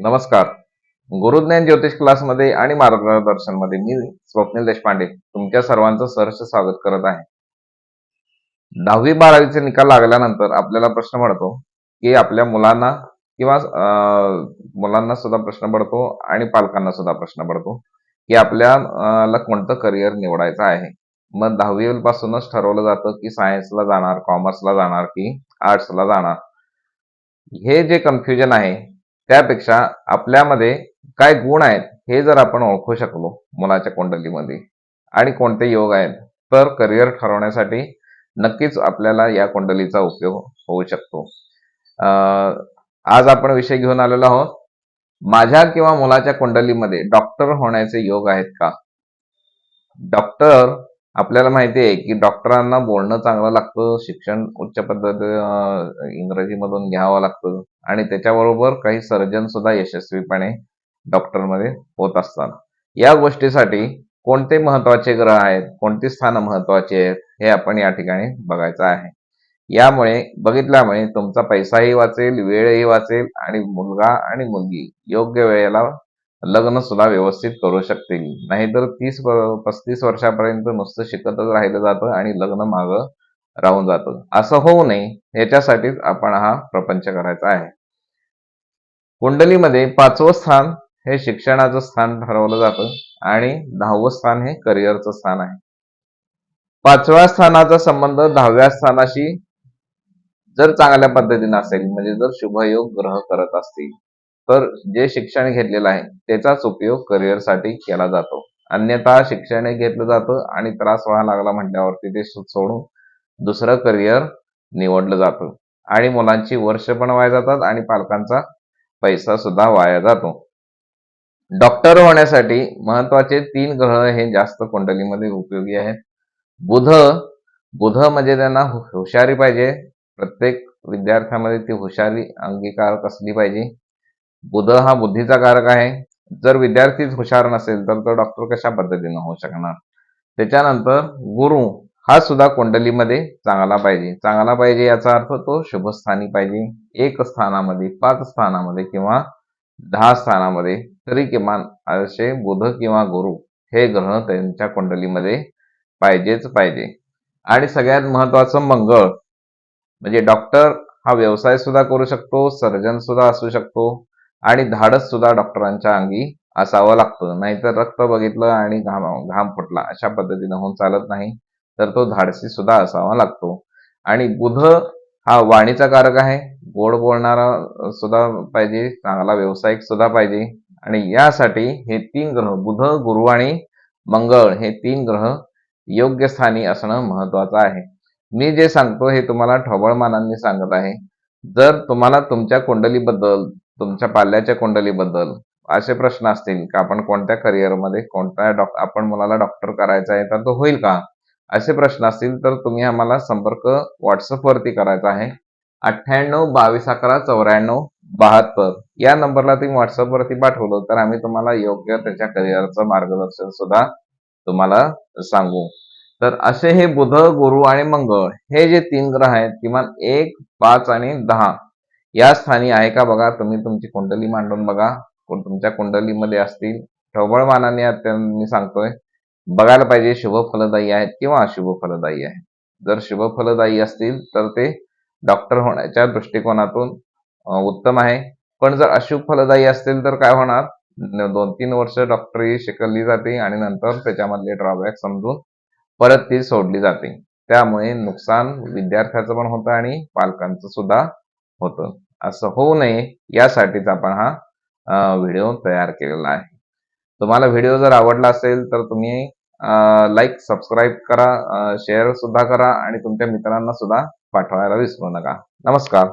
नमस्कार. गुरुज्ञान ज्योतिष क्लासमध्ये आणि मार्गदर्शनमध्ये मी स्वप्नील देशपांडे तुमच्या सर्वांचं सहर्ष स्वागत करत आहे. दहावी बारावीचे निकाल लागल्यानंतर आपल्याला प्रश्न पडतो की आपल्या मुलांना किंवा मुलांना सुद्धा प्रश्न पडतो आणि पालकांना सुद्धा प्रश्न पडतो की आपल्याला कोणतं करिअर निवडायचं आहे. मग दहावी पासूनच ठरवलं जातं की सायन्सला जाणार कॉमर्सला जाणार की आर्ट्सला जाणार. हे जे कन्फ्युजन आहे त्यापेक्षा आपल्यामध्ये काय गुण आहेत हे जर आपण ओळखू शकलो मुलाच्या कुंडलीमध्ये आणि कोणते योग आहेत तर करिअर ठरवण्यासाठी नक्कीच आपल्याला या कुंडलीचा उपयोग होऊ शकतो. आज आपण विषय घेऊन आलेलो आहोत माझ्या किंवा मुलाच्या कुंडलीमध्ये डॉक्टर होण्याचे योग आहेत का? डॉक्टर आपल्याला माहिती आहे की डॉक्टरांना बोलणं चांगलं लागतं शिक्षण उच्च पद्धती इंग्रजीमधून घ्यावं लागतं आणि त्याच्याबरोबर काही सर्जन सुद्धा यशस्वीपणे डॉक्टरमध्ये होत असतात. या गोष्टीसाठी कोणते महत्त्वाचे ग्रह आहेत कोणती स्थानं महत्वाची आहेत हे आपण या ठिकाणी बघायचं आहे. यामुळे बघितल्यामुळे तुमचा पैसाही वाचेल वेळही वाचेल आणि मुलगा आणि मुलगी योग्य वेळेला लग्न सुद्धा व्यवस्थित करू शकतील. नाहीतर तीस पस्तीस वर्षापर्यंत नुसतं शिकतच राहिलं जातं आणि लग्न मागं राहून जातं. असं होऊ नये. याच्यासाठीच आपण हा प्रपंच करायचा आहे. कुंडलीमध्ये पाचवं स्थान हे शिक्षणाचं स्थान ठरवलं जातं आणि दहावं स्थान हे करिअरचं स्थान आहे. पाचव्या स्थानाचा संबंध दहाव्या स्थानाशी जर चांगल्या पद्धतीने असेल म्हणजे जर शुभयोग ग्रह करत असतील तर जे शिक्षण घेतलेलं आहे त्याचाच उपयोग करिअरसाठी केला जातो. अन्यथा शिक्षण घेतलं जातं आणि त्रास व्हायला लागला म्हटल्यावरती ते सोडून दुसरं करिअर निवडलं जातं. आणि मुलांची वर्ष पण वाया जातात आणि पालकांचा पैसा सुद्धा वाया जातो. डॉक्टर होण्यासाठी महत्त्वाचे तीन ग्रह हे जास्त कुंडलीमध्ये उपयोगी आहेत. बुध बुध म्हणजे त्यांना हुशारी पाहिजे. प्रत्येक विद्यार्थ्यामध्ये ती हुशारी अंगीकार असली पाहिजे? बुध हा बुद्धीचा कारक आहे. जर विद्यार्थीच हुशार नसेल तर तो डॉक्टर कशा पद्धतीने होऊ शकणार? त्याच्यानंतर गुरु हा सुद्धा कुंडलीमध्ये चांगला पाहिजे. चांगला पाहिजे याचा अर्थ तो शुभस्थानी पाहिजे. एक स्थानामध्ये पाच स्थानामध्ये किंवा दहा स्थानामध्ये तरी किमान असे बुध किंवा गुरु हे ग्रह त्यांच्या कुंडलीमध्ये पाहिजेच पाहिजे. आणि सगळ्यात महत्वाचं मंगळ म्हणजे डॉक्टर हा व्यवसाय सुद्धा करू शकतो सर्जन सुद्धा असू शकतो आणि धाडस सुद्धा डॉक्टरांच्या अंगी असावं लागतं. नाहीतर रक्त बघितलं आणि घाम घाम फुटला अशा पद्धतीनं होऊन चालत नाही. तर तो धाडसी सुद्धा असावा लागतो. आणि बुध हा वाणीचा कारक आहे. गोड बोलणारा सुद्धा पाहिजे चांगला व्यावसायिक सुद्धा पाहिजे. आणि यासाठी हे तीन ग्रह बुध गुरु आणि मंगळ हे तीन ग्रह योग्य स्थानी असणं महत्वाचं आहे. मी जे सांगतो हे तुम्हाला ठोबळमानांनी सांगत आहे. जर तुम्हाला तुमच्या कुंडलीबद्दल तुमच्या पाल्याच्या कुंडलीबद्दल असे प्रश्न असतील का आपण कोणत्या करिअरमध्ये कोणत्या डॉक्टर आपण मुलाला डॉक्टर करायचा आहे तर तो होईल का? असे प्रश्न असतील तर तुम्ही आम्हाला संपर्क व्हॉट्सअप वरती करायचा आहे. अठ्ठ्याण्णव बावीस अकरा चौऱ्याण्णव बहात्तर या नंबरला तुम्ही व्हॉट्सअपवरती पाठवलं तर आम्ही तुम्हाला योग्य त्याच्या करिअरचं मार्गदर्शन सुद्धा तुम्हाला सांगू. तर असे हे बुध गुरु आणि मंगळ हे जे तीन ग्रह आहेत किमान एक पाच आणि दहा या स्थानी आहे का बघा? तुम्ही तुमची कुंडली मांडून बघा. कोण तुमच्या कुंडलीमध्ये असतील. ठोबळ मानाने आता मी सांगतोय बघायला पाहिजे शुभ फलदायी आहेत किंवा अशुभ फलदायी आहेत. जर शुभ फलदायी असतील तर ते डॉक्टर होण्याच्या दृष्टिकोनातून उत्तम आहे. पण जर अशुभ फलदायी असतील तर काय होणार? दोन तीन वर्ष डॉक्टरी शिकवली जाते आणि नंतर त्याच्यामधले ड्रॉबॅक समजून परत ती सोडली जाते. त्यामुळे नुकसान विद्यार्थ्याचं पण होतं आणि पालकांचं सुद्धा होतं. असं होऊ नये यासाठीच आपण हा व्हिडिओ तयार केलेला आहे. तुम्हाला व्हिडिओ जर आवडला असेल तर तुम्ही लाईक सबस्क्राईब करा शेअर सुद्धा करा आणि तुमच्या मित्रांना सुद्धा पाठवायला विसरू नका. नमस्कार.